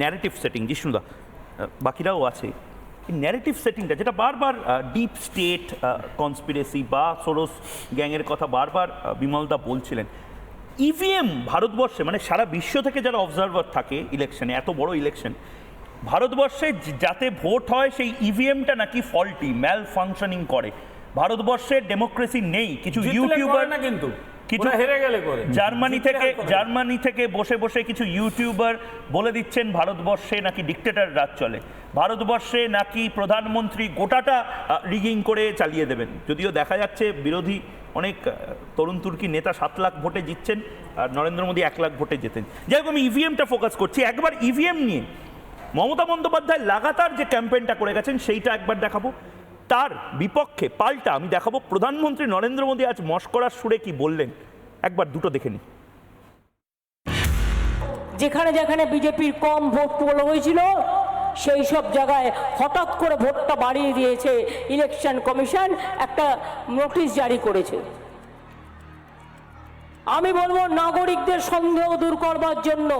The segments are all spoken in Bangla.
ন্যারেটিভ সেটিং জিষ্ণুদা বাকিরাও আছে। এই ন্যারেটিভ সেটিংটা যেটা বারবার ডিপ স্টেট কনস্পিরেসি বা সোরস গ্যাংয়ের কথা বারবার বিমলদা বলছিলেন। ইভিএম ভারতবর্ষে মানে সারা বিশ্ব থেকে যারা অবজারভার থাকে ইলেকশনে এত বড় ইলেকশন ভারতবর্ষে যাতে ভোট হয় সেই ইভিএমটা নাকি ফল্টি ম্যাল ফাংশনিং করে। ভারতবর্ষে ডেমোক্রেসি নেই কিছু ইউটিউবার না কিন্তু। কিছু হেরে গেলে করে। জার্মানি থেকে। জার্মানি থেকে বসে বসে কিছু ইউটিউবার বলে দিচ্ছেন ভারতবর্ষে নাকি ডিক্টেটর রাজ চলে। ভারতবর্ষে নাকি প্রধানমন্ত্রী গোটাটা রিগিং করে চালিয়ে দেবেন। যদিও দেখা যাচ্ছে বিরোধী অনেক তরুণ তুর্কি নেতা সাত লাখ ভোটে জিতছেন আর নরেন্দ্র মোদী এক লাখ ভোটে জেতেন। যাই হোক আমি ইভিএমটা ফোকাস করছি। একবার ইভিএম নিয়ে মমতা বন্দ্যোপাধ্যায় লাগাতার যে ক্যাম্পেইনটা করে গেছেন সেইটা একবার দেখাবো। তার বিপক্ষে পাল্টা আমি দেখাবো। প্রধানমন্ত্রী নরেন্দ্র মোদী আজ মস্করার সুরে কি বললেন? একবার দুটো দেখে নিই। যেখানে যেখানে বিজেপির কম ভোট পোল হয়েছিল, সেই সব জায়গায় হঠাৎ করে ভোটটা বাড়িয়ে দিয়েছে ইলেকশন কমিশন, একটা নোটিশ জারি করেছে। আমি বলব নাগরিকদের সন্দেহ দূর করবার জন্য।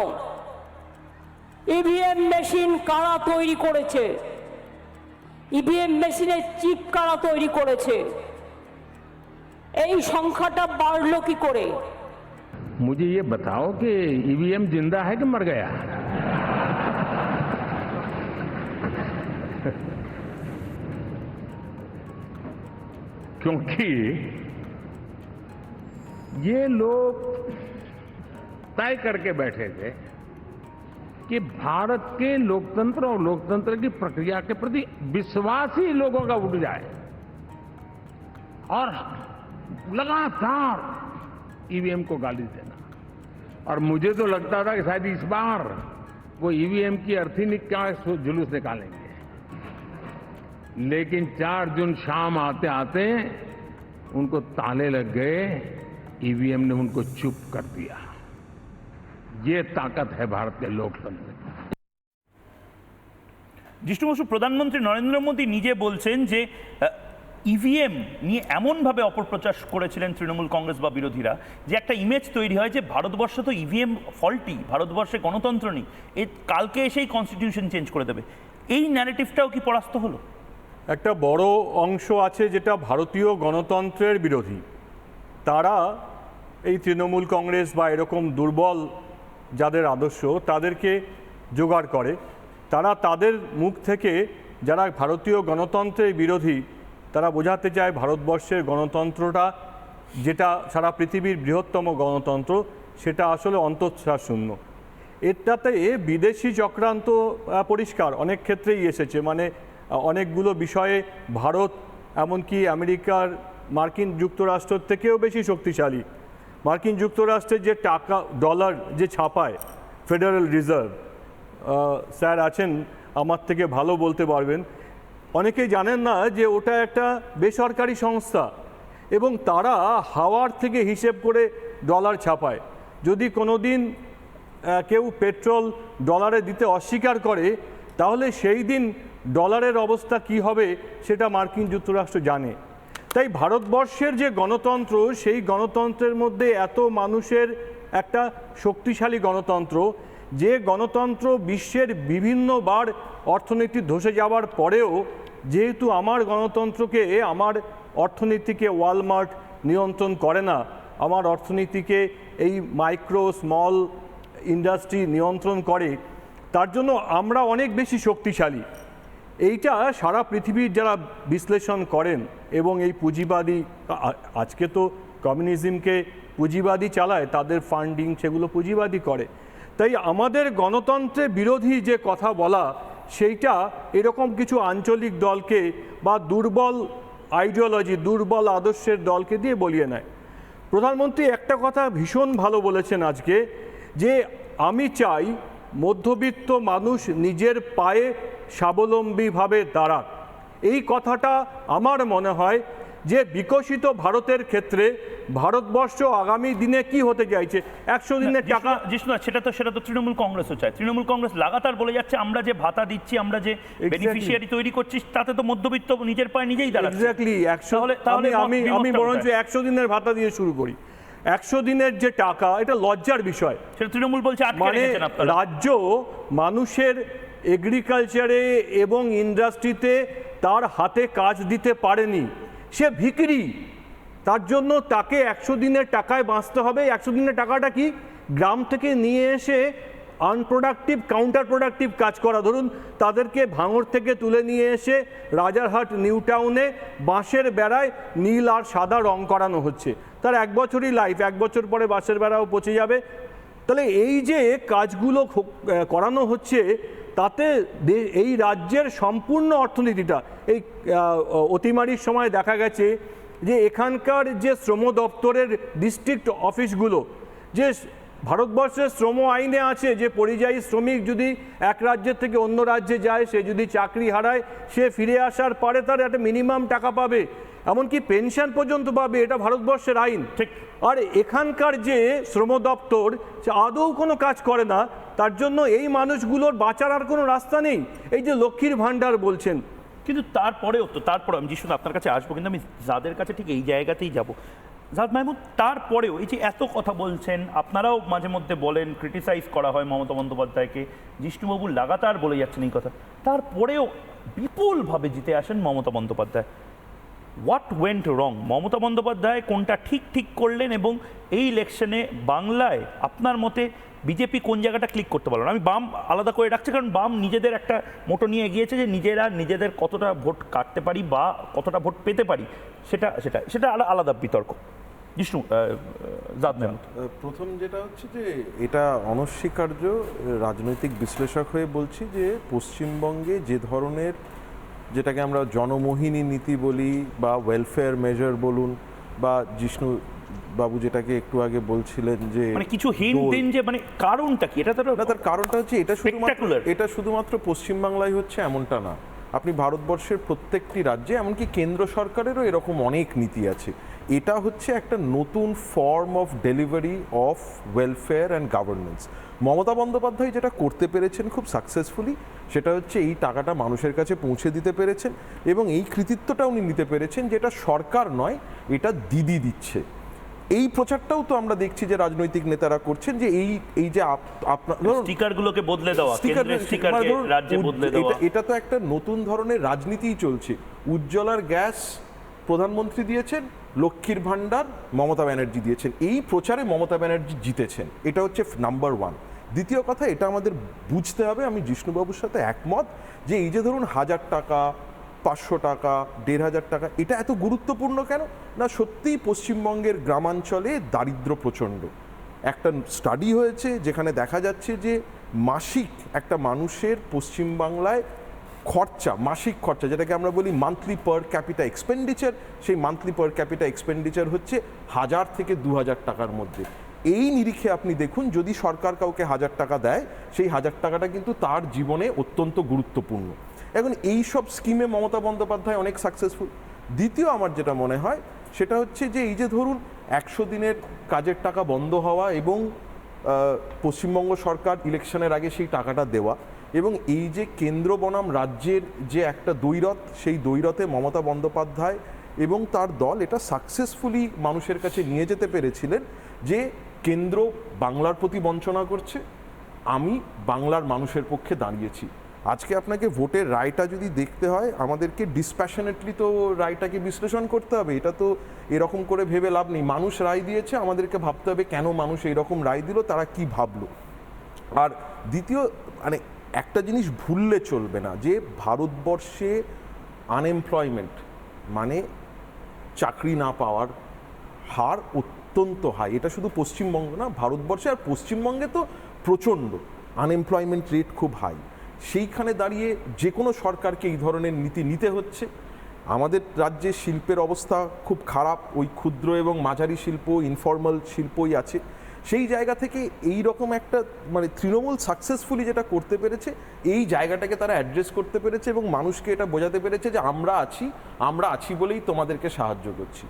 ইভিএম মেশিন কারা তৈরি করেছে? ইভিএম মেশিনের চিপ কারা তৈরি করেছে এই সংখ্যাটা বাড়লো কি করে मुझे ये बताओ कि ईवीएम जिंदा है कि मर गया क्योंकि ये लोग तय करके बैठे थे कि भारत के लोकतंत्र और लोकतंत्र की प्रक्रिया के प्रति विश्वास ही लोगों का उठ जाए। और लगातार ईवीएम को गाली देना। और मुझे तो लगता था कि शायद इस बार वो ईवीएम की अर्थी निकाय जुलूस निकालेंगे। लेकिन चार जून शाम आते आते उनको ताले लग गए। ईवीएम ने उनको चुप कर दिया। ये ताकत है भारत के लोकतंत्र की জিষ্ণু বসু প্রধানমন্ত্রী নরেন্দ্র মোদী নিজে বলছেন যে ইভিএম নিয়ে এমনভাবে অপপ্রচার করেছিলেন তৃণমূল কংগ্রেস বা বিরোধীরা যে একটা ইমেজ তৈরি হয় যে ভারতবর্ষে তো ইভিএম ফল্টি ভারতবর্ষে গণতন্ত্র নেই এ কালকে এসেই কনস্টিটিউশন চেঞ্জ করে দেবে এই ন্যারেটিভটাও কি পরাস্ত হলো একটা বড় অংশ আছে যেটা ভারতীয় গণতন্ত্রের বিরোধী তারা এই তৃণমূল কংগ্রেস বা এরকম দুর্বল যাদের আদর্শ তাদেরকে জোগাড় করে। তারা তাদের মুখ থেকে যারা ভারতীয় গণতন্ত্রের বিরোধী, তারা বোঝাতে চায় ভারতবর্ষের গণতন্ত্রটা, যেটা সারা পৃথিবীর বৃহত্তম গণতন্ত্র, সেটা আসলে শূন্য এটাতে বিদেশি চক্রান্ত পরিষ্কার অনেক ক্ষেত্রেই এসেছে। মানে অনেকগুলো বিষয়ে ভারত, এমনকি আমেরিকার মার্কিন যুক্তরাষ্ট্র থেকেও বেশি শক্তিশালী। মার্কিন যুক্তরাষ্ট্রের যে টাকা, ডলার যে ছাপায় ফেডারেল রিজার্ভ স্যার আছেন, আমার থেকে ভালো বলতে পারবেন। অনেকেই জানেন না যে ওটা একটা বেসরকারি সংস্থা এবং তারা হাওয়ার থেকে হিসেব করে ডলার ছাপায়। যদি কোনো দিন কেউ পেট্রোল ডলারে দিতে অস্বীকার করে, তাহলে সেই দিন ডলারের অবস্থা কি হবে সেটা মার্কিন যুক্তরাষ্ট্র জানে। তাই ভারতবর্ষের যে গণতন্ত্র, সেই গণতন্ত্রের মধ্যে এত মানুষের একটা শক্তিশালী গণতন্ত্র, যে গণতন্ত্র বিশ্বের বিভিন্নবার অর্থনীতি ধসে যাওয়ার পরেও যেহেতু আমার গণতন্ত্রকে, আমার অর্থনীতিকে ওয়ালমার্ট নিয়ন্ত্রণ করে না, আমার অর্থনীতিকে এই মাইক্রো, স্মল ইন্ডাস্ট্রি নিয়ন্ত্রণ করে, তার জন্য আমরা অনেক বেশি শক্তিশালী। এইটা সারা পৃথিবীর যারা বিশ্লেষণ করেন এবং এই পুঁজিবাদী আজকে তো কমিউনিজমকে পুঁজিবাদী চালায়, তাদের ফান্ডিং সেগুলো পুঁজিবাদী করে। তাই আমাদের গণতন্ত্রে বিরোধী যে কথা বলা, সেইটা এরকম কিছু আঞ্চলিক দলকে বা দুর্বল আইডিওলজি দুর্বল আদর্শের দলকে দিয়ে বলিয়ে নেয়। প্রধানমন্ত্রী একটা কথা ভীষণ ভালো বলেছেন আজকে, যে আমি চাই মধ্যবিত্ত মানুষ নিজের পায়ে স্বাবলম্বীভাবে দাঁড়াক এই কথাটা আমার মনে হয় যে বিকশিত ভারতের ক্ষেত্রে ভারতবর্ষ আগামী দিনে কি হতে চাইছে একশো দিনের টাকা জিষ্ণু সেটা তো সেটা তো তৃণমূল কংগ্রেসও চায়। তৃণমূল কংগ্রেস লাগাতার বলে যাচ্ছে আমরা যে ভাতা দিচ্ছি আমরা যে বেনিফিশিয়ারি তৈরি করছি তাতে তো মধ্যবিত্ত নিজের পায়ে নিজেই দাঁড়াচ্ছে। এক্স্যাক্টলি একশো তাহলে- তাহলে আমি আমি বরঞ্চ একশো দিনের ভাতা দিয়ে শুরু করি। একশো দিনের যে টাকা এটা লজ্জার বিষয়। সেটা তৃণমূল বলছে মানে রাজ্য মানুষের এগ্রিকালচারে এবং ইন্ডাস্ট্রিতে তার হাতে কাজ দিতে পারেনি। সে ভিকিরি। তার জন্য তাকে একশো দিনের টাকায় বাঁচতে হবে। একশো দিনের টাকাটা কি? গ্রাম থেকে নিয়ে এসে আনপ্রোডাক্টিভ কাউন্টার প্রোডাক্টিভ কাজ করা। ধরুন, তাদেরকে ভাঙর থেকে তুলে নিয়ে এসে রাজারহাট, নিউ টাউনে বাঁশের বেড়ায় নীল আর সাদা রং করানো হচ্ছে। তার এক বছরই লাইফ এক বছর পরে বাঁশের বেড়াও পচে যাবে। তাহলে এই যে কাজগুলো করানো হচ্ছে তাতে এই রাজ্যের সম্পূর্ণ অর্থনীতিটা, এই অতিমারির সময় দেখা গেছে যে এখানকার যে শ্রম দপ্তরের ডিস্ট্রিক্ট অফিসগুলো, যে ভারতবর্ষের শ্রম আইনে আছে যে পরিযায়ী শ্রমিক যদি এক রাজ্যের থেকে অন্য রাজ্যে যায়, সে যদি চাকরি হারায়, সে ফিরে আসার পরে তার একটা মিনিমাম টাকা পাবে। এমনকি পেনশন পর্যন্ত পাবে এটা ভারতবর্ষের আইন। ঠিক। আর এখানকার যে শ্রম দপ্তর সে আদৌ কোনো কাজ করে না তার জন্য এই মানুষগুলোর বাঁচার আর কোনো রাস্তা নেই। এই যে লক্ষ্মীর ভাণ্ডার বলছেন। কিন্তু তারপরেও তো তারপরে আমি যিশু আপনার কাছে আসব কিন্তু আমি যাদের কাছে ঠিক এই জায়গাতেই যাব। জাদ মাহমুদ তারপরেও এই যে এত কথা বলছেন আপনারাও মাঝে মধ্যে বলেন ক্রিটিসাইজ করা হয় মমতা বন্দ্যোপাধ্যায়কে জিষ্ণুবাবু লাগাতার বলে যাচ্ছেন এই কথা। তারপরেও বিপুলভাবে জিতে আসেন Mamata Bandyopadhyay. What went wrong Mamata Bandyopadhyay কোনটা ঠিক ঠিক করলেন এবং এই ইলেকশনে বাংলায় আপনার মতে বিজেপি কোন জায়গাটা ক্লিক করতে পারল? না আমি বাম আলাদা করে রাখছি কারণ বাম নিজেদের একটা মোটো নিয়ে এগিয়েছে যে নিজেরা নিজেদের কতটা ভোট কাটতে পারি বা কতটা ভোট পেতে পারি সেটা সেটা সেটা আলা- আলাদা বিতর্ক। জিষ্ণু মেহমুদ প্রথম যেটা হচ্ছে যে এটা অনস্বীকার্য রাজনৈতিক বিশ্লেষক হয়ে বলছি যে পশ্চিমবঙ্গে যে ধরনের যেটাকে আমরা জনমোহিনী নীতি বলি বা ওয়েলফেয়ার মেজার বলুন বা জিষ্ণু বাবু যেটাকে একটু আগে বলছিলেন যে মানে কিছু হিন্ট দিন যে মানে কারণটা কি? এটা তো তার কারণটা হচ্ছে এটা শুধুমাত্র. এটা শুধুমাত্র পশ্চিমবাংলায় হচ্ছে এমনটা না। আপনি ভারতবর্ষের প্রত্যেকটি রাজ্যে এমনকি কেন্দ্র সরকারেরও এরকম অনেক নীতি আছে। এটা হচ্ছে একটা নতুন form of delivery of welfare and governance Mamata Bandyopadhyay যেটা করতে পেরেছেন খুব সাকসেসফুলি সেটা হচ্ছে এই টাকাটা মানুষের কাছে পৌঁছে দিতে পেরেছেন এবং এই কৃতিত্বটা উনি নিতে পেরেছেন যেটা সরকার নয় এটা দিদি দিচ্ছে। এই প্রচারটাও তো আমরা দেখছি যে রাজনৈতিক নেতারা করছেন যে এই এই যে আপনার স্টিকারগুলোকে বদলে দেওয়া মানে রাজ্যে বদলে দেওয়া। এটা- এটা তো একটা নতুন ধরনের রাজনীতিই চলছে। উজ্জ্বলার গ্যাস প্রধানমন্ত্রী দিয়েছেন লক্ষ্মীর ভাণ্ডার মমতা ব্যানার্জি দিয়েছেন। এই প্রচারে মমতা ব্যানার্জি জিতেছেন। এটা হচ্ছে নাম্বার ওয়ান দ্বিতীয় কথা, এটা আমাদের বুঝতে হবে, আমি জিষ্ণুবাবুর সাথে একমত যে এই যে ধরুন হাজার টাকা, পাঁচশো টাকা, দেড় হাজার টাকা, এটা এত গুরুত্বপূর্ণ কেন? না, সত্যিই পশ্চিমবঙ্গের গ্রামাঞ্চলে দারিদ্র প্রচণ্ড। একটা স্টাডি হয়েছে যেখানে দেখা যাচ্ছে যে মাসিক একটা মানুষের পশ্চিমবাংলায় খরচা, মাসিক খরচা, যেটাকে আমরা বলি মান্থলি পার ক্যাপিটা এক্সপেন্ডিচার সেই মান্থলি পার ক্যাপিটা এক্সপেন্ডিচার হচ্ছে হাজার থেকে দু হাজার টাকার মধ্যে। এই নিরিখে আপনি দেখুন, যদি সরকার কাউকে হাজার টাকা দেয়, সেই হাজার টাকাটা কিন্তু তার জীবনে অত্যন্ত গুরুত্বপূর্ণ। এখন এই সব স্কিমে মমতা বন্দ্যোপাধ্যায় অনেক সাকসেসফুল দ্বিতীয় আমার যেটা মনে হয়, সেটা হচ্ছে যে এই যে ধরুন, একশো দিনের কাজের টাকা বন্ধ হওয়া এবং পশ্চিমবঙ্গ সরকার ইলেকশনের আগে সেই টাকাটা দেওয়া এবং এই যে কেন্দ্র বনাম রাজ্যের যে একটা দৈরথ সেই দৈরথে মমতা বন্দ্যোপাধ্যায় এবং তার দল এটা সাকসেসফুলি মানুষের কাছে নিয়ে যেতে পেরেছিলেন যে কেন্দ্র বাংলার প্রতি বঞ্চনা করছে, আমি বাংলার মানুষের পক্ষে দাঁড়িয়েছি। আজকে আপনাকে ভোটের রায়টা যদি দেখতে হয়, আমাদেরকে ডিসপ্যাশনেটলি তো রায়টাকে বিশ্লেষণ করতে হবে, এটা তো এরকম করে ভেবে লাভ নেই। মানুষ রায় দিয়েছে, আমাদেরকে ভাবতে হবে কেন মানুষ এইরকম রায় দিল, তারা কি ভাবলো। আর দ্বিতীয় মানে একটা জিনিস ভুললে চলবে না, যে ভারতবর্ষে আনএমপ্লয়মেন্ট মানে চাকরি না পাওয়ার হার অত্যন্ত হাই এটা শুধু পশ্চিমবঙ্গ না, ভারতবর্ষে আর পশ্চিমবঙ্গে তো প্রচণ্ড। আনএমপ্লয়মেন্ট রেট খুব হাই সেইখানে দাঁড়িয়ে যে কোনো সরকারকে এই ধরনের নীতি নিতে হচ্ছে। আমাদের রাজ্যে শিল্পের অবস্থা খুব খারাপ। ওই ক্ষুদ্র এবং মাঝারি শিল্প ইনফর্মাল শিল্পই আছে। সেই জায়গা থেকে এই রকম একটা মানে তৃণমূল সাকসেসফুলি যেটা করতে পেরেছে, এই জায়গাটাকে তারা অ্যাড্রেস করতে পেরেছে এবং মানুষকে এটা বোঝাতে পেরেছে যে আমরা আছি আমরা আছি বলেই তোমাদেরকে সাহায্য করছি।